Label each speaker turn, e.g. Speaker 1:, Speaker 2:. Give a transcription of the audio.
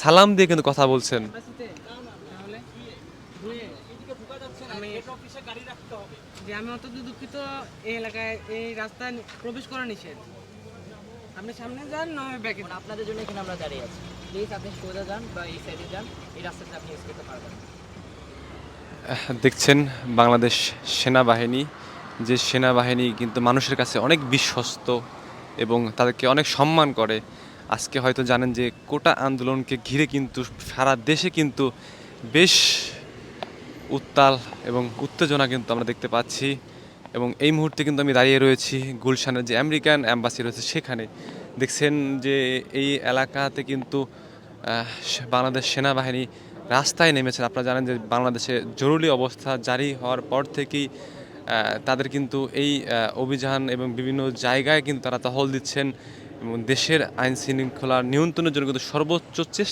Speaker 1: সালাম দিয়ে কিন্তু কথা বলছেন।
Speaker 2: আমি যে আমি অত্যন্ত দুঃখিত এই এলাকায় এই রাস্তায় প্রবেশ করা নিষেধ। আপনি সামনে যান নয় ব্যাকে
Speaker 3: আপনাদের জন্য এখানে আমরা দাঁড়িয়ে আছি। প্লিজ আপনি সোজা যান বা এই সাইডে যান এই রাস্তাতে আপনি ইউজ করতে পারবেন
Speaker 1: দেখছেন বাংলাদেশ সেনাবাহিনী যে সেনাবাহিনী কিন্তু মানুষের কাছে অনেক বিশ্বস্ত এবং তাদেরকে অনেক সম্মান করে। আজকে হয়তো জানেন যে কোটা আন্দোলনকে ঘিরে কিন্তু সারা দেশে কিন্তু বেশ উত্তাল এবং উত্তেজনা কিন্তু আমরা দেখতে পাচ্ছি। এবং এই মুহূর্তে কিন্তু আমি দাঁড়িয়ে রয়েছি গুলশানের যে আমেরিকান অ্যাম্বাসি রয়েছে সেখানে। দেখছেন যে এই এলাকাতে কিন্তু বাংলাদেশ সেনাবাহিনী রাস্তায় নেমেছেন। আপনারা জানেন যে বাংলাদেশে জরুরি অবস্থা জারি হওয়ার পর থেকেই তাদের কিন্তু এই অভিযান এবং বিভিন্ন জায়গায় কিন্তু তারা টহল দিচ্ছেন। এবং দেশের আইন শৃঙ্খলা নিয়ন্ত্রণের জন্য কিন্তু সর্বোচ্চ চেষ্টা